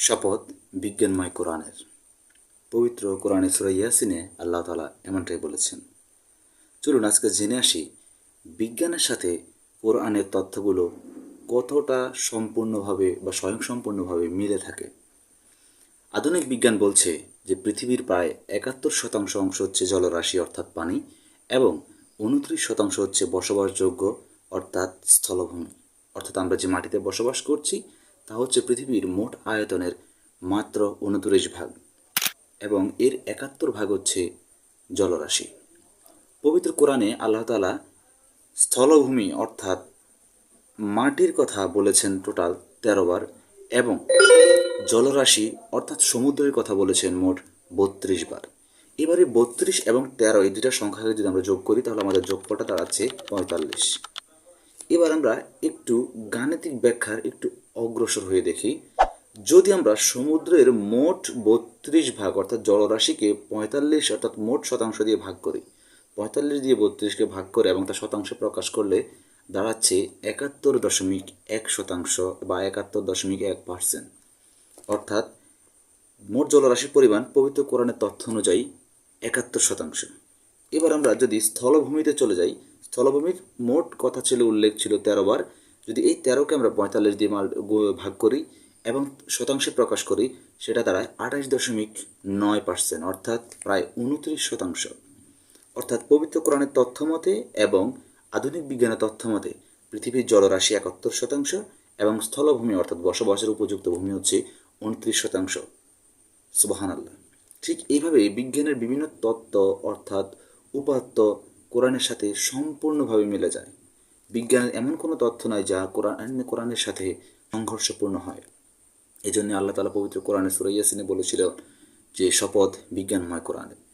শপথ বিজ্ঞানময় কোরআনের। পবিত্র কোরআনে সুরা ইয়াসিনে আল্লাহ তালা এমনটাই বলেছেন। চলুন আজকে জেনে আসি বিজ্ঞানের সাথে কোরআনের তথ্যগুলো কতটা সম্পূর্ণভাবে বা স্বয়ংসম্পূর্ণভাবে মিলে থাকে। আধুনিক বিজ্ঞান বলছে যে পৃথিবীর প্রায় একাত্তর শতাংশ অংশ হচ্ছে জলরাশি অর্থাৎ পানি এবং উনত্রিশ শতাংশ হচ্ছে বসবাসযোগ্য অর্থাৎ স্থলভূমি। অর্থাৎ আমরা যে মাটিতে বসবাস করছি তা হচ্ছে পৃথিবীর মোট আয়তনের মাত্র উনত্রিশ ভাগ এবং এর একাত্তর ভাগ হচ্ছে জলরাশি। পবিত্র কোরআনে আল্লাহ তালা স্থলভূমি অর্থাৎ মাটির কথা বলেছেন টোটাল তেরো বার এবং জলরাশি অর্থাৎ সমুদ্রের কথা বলেছেন মোট বত্রিশ বার। এবারে বত্রিশ এবং তেরো এই দুটা সংখ্যাকে যদি আমরা যোগ করি তাহলে আমাদের যোগফলটা দাঁড়াচ্ছে পঁয়তাল্লিশ। এবার আমরা একটু গাণিতিক ব্যাখ্যার একটু অগ্রসর হয়ে দেখি, যদি আমরা সমুদ্রের মোট বত্রিশ ভাগ, অর্থাৎ জলরাশিকে পঁয়তাল্লিশ, অর্থাৎ মোট শতাংশ দিয়ে ভাগ করি, পঁয়তাল্লিশ দিয়ে বত্রিশকে ভাগ করে এবং তা শতাংশে প্রকাশ করলে দাঁড়াচ্ছে একাত্তর দশমিক এক শতাংশ বা একাত্তর দশমিক এক পার্সেন্ট। অর্থাৎ মোট জলরাশির পরিমাণ পবিত্র কোরআনের তথ্য অনুযায়ী একাত্তর শতাংশ। এবার আমরা যদি স্থলভূমিতে চলে যাই, স্থলভূমির মোট কথা ছিল উল্লেখ ছিল তেরো বার যদি এই তেরোকে আমরা পঁয়তাল্লিশ দিয়ে মাল ভাগ করি এবং শতাংশে প্রকাশ করি, সেটা দাঁড়ায় আঠাশ দশমিক নয় পার্সেন্ট, অর্থাৎ প্রায় উনত্রিশ শতাংশ। অর্থাৎ পবিত্র কোরআনের তথ্য মতে এবং আধুনিক বিজ্ঞানের তথ্য মতে পৃথিবীর জলরাশি একাত্তর শতাংশ এবং স্থলভূমি, অর্থাৎ বসবাসের উপযুক্ত ভূমি হচ্ছে উনত্রিশ শতাংশ। সুবাহান আল্লাহ ঠিক এইভাবে বিজ্ঞানের বিভিন্ন তত্ত্ব, অর্থাৎ উপাত্ত কোরআনের সাথে সম্পূর্ণভাবে মিলে যায়। বিজ্ঞানের এমন কোনো তথ্য নয় যা কোরআন, কোরআনের সাথে সংঘর্ষপূর্ণ হয়। এই জন্য আল্লাহ তালা পবিত্র কোরআনে সুরাইয়াসিনে বলেছিল যে শপথ বিজ্ঞানময় কোরআনে।